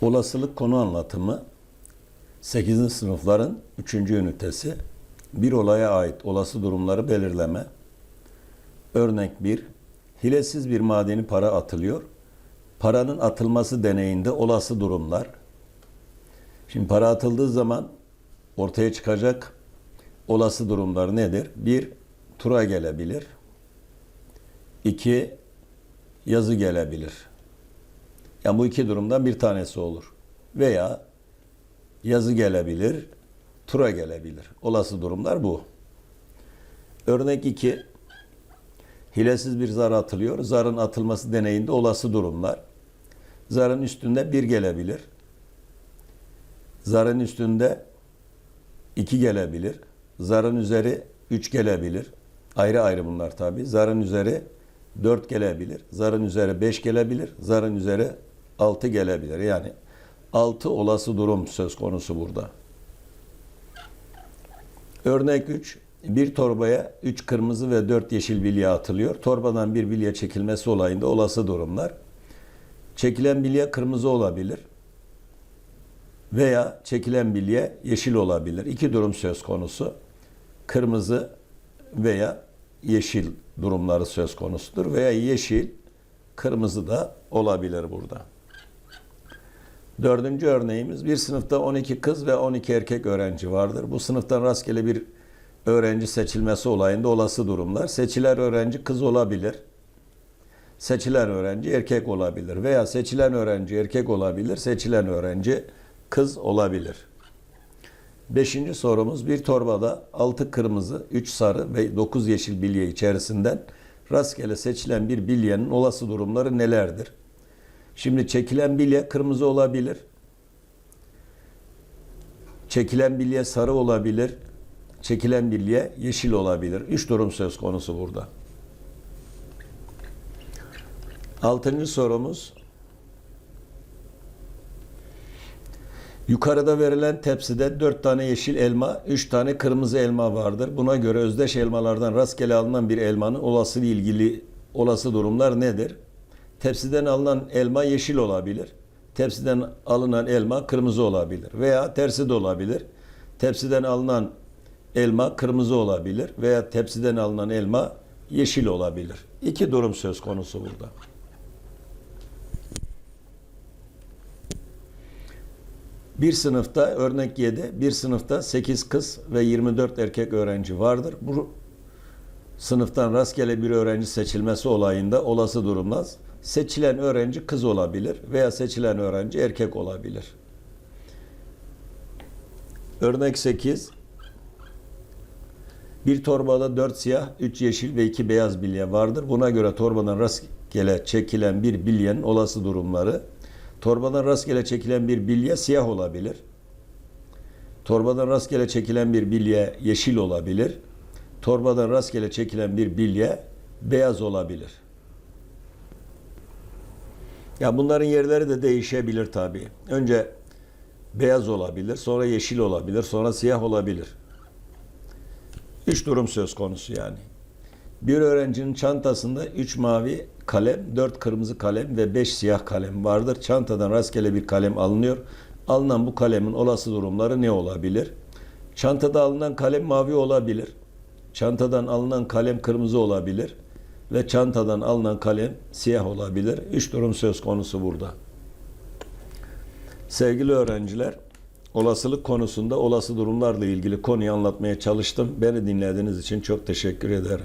Olasılık konu anlatımı 8. sınıfların 3. ünitesi. Bir olaya ait olası durumları belirleme. Örnek 1. Hilesiz bir madeni para atılıyor. Paranın atılması deneyinde olası durumlar. Şimdi para atıldığı zaman ortaya çıkacak olası durumlar nedir? 1. Tura gelebilir. 2. Yazı gelebilir. Yani bu iki durumdan bir tanesi olur. Veya yazı gelebilir, tura gelebilir. Olası durumlar bu. Örnek 2. Hilesiz bir zar atılıyor. Zarın atılması deneyinde olası durumlar. Zarın üstünde bir gelebilir. Zarın üstünde iki gelebilir. Zarın üzeri üç gelebilir. Ayrı ayrı bunlar tabi. Zarın üzeri dört gelebilir. Zarın üzeri beş gelebilir. Zarın üzeri altı gelebilir. Yani altı olası durum söz konusu burada. Örnek 3. Bir torbaya 3 kırmızı ve 4 yeşil bilye atılıyor. Torbadan bir bilye çekilmesi olayında olası durumlar. Çekilen bilye kırmızı olabilir. Veya çekilen bilye yeşil olabilir. İki durum söz konusu. Kırmızı veya yeşil durumları söz konusudur. Veya yeşil, kırmızı da olabilir burada. Dördüncü örneğimiz bir sınıfta 12 kız ve 12 erkek öğrenci vardır. Bu sınıftan rastgele bir öğrenci seçilmesi olayında olası durumlar. Seçilen öğrenci kız olabilir. Seçilen öğrenci erkek olabilir veya seçilen öğrenci erkek olabilir. Seçilen öğrenci kız olabilir. Beşinci sorumuz bir torbada 6 kırmızı, 3 sarı ve 9 yeşil bilye içerisinden rastgele seçilen bir bilyenin olası durumları nelerdir? Şimdi çekilen bilye kırmızı olabilir. Çekilen bilye sarı olabilir. Çekilen bilye yeşil olabilir. Üç durum söz konusu burada. Altıncı sorumuz. Yukarıda verilen tepside dört tane yeşil elma, üç tane kırmızı elma vardır. Buna göre özdeş elmalardan rastgele alınan bir elmanın olası ilgili olası durumlar nedir? Tepsiden alınan elma yeşil olabilir. Tepsiden alınan elma kırmızı olabilir. Veya tersi de olabilir. Tepsiden alınan elma kırmızı olabilir. Veya tepsiden alınan elma yeşil olabilir. İki durum söz konusu burada. Bir sınıfta örnek 7, bir sınıfta 8 kız ve 24 erkek öğrenci vardır. Bu sınıftan rastgele bir öğrenci seçilmesi olayında olası durumlar seçilen öğrenci kız olabilir veya seçilen öğrenci erkek olabilir. Örnek 8 bir torbada 4 siyah, 3 yeşil ve 2 beyaz bilye vardır. Buna göre torbadan rastgele çekilen bir bilyenin olası durumları Torbadan rastgele çekilen bir bilye siyah olabilir. Torbadan rastgele çekilen bir bilye yeşil olabilir. Torbadan rastgele çekilen bir bilye beyaz olabilir. Ya bunların yerleri de değişebilir tabii. Önce beyaz olabilir, sonra yeşil olabilir, sonra siyah olabilir. Üç durum söz konusu yani. Bir öğrencinin çantasında 3 mavi kalem, 4 kırmızı kalem ve 5 siyah kalem vardır. Çantadan rastgele bir kalem alınıyor. Alınan bu kalemin olası durumları ne olabilir? Çantada alınan kalem mavi olabilir. Çantadan alınan kalem kırmızı olabilir. Ve çantadan alınan kalem siyah olabilir. Üç durum söz konusu burada. Sevgili öğrenciler, olasılık konusunda olası durumlarla ilgili konuyu anlatmaya çalıştım. Beni dinlediğiniz için çok teşekkür ederim.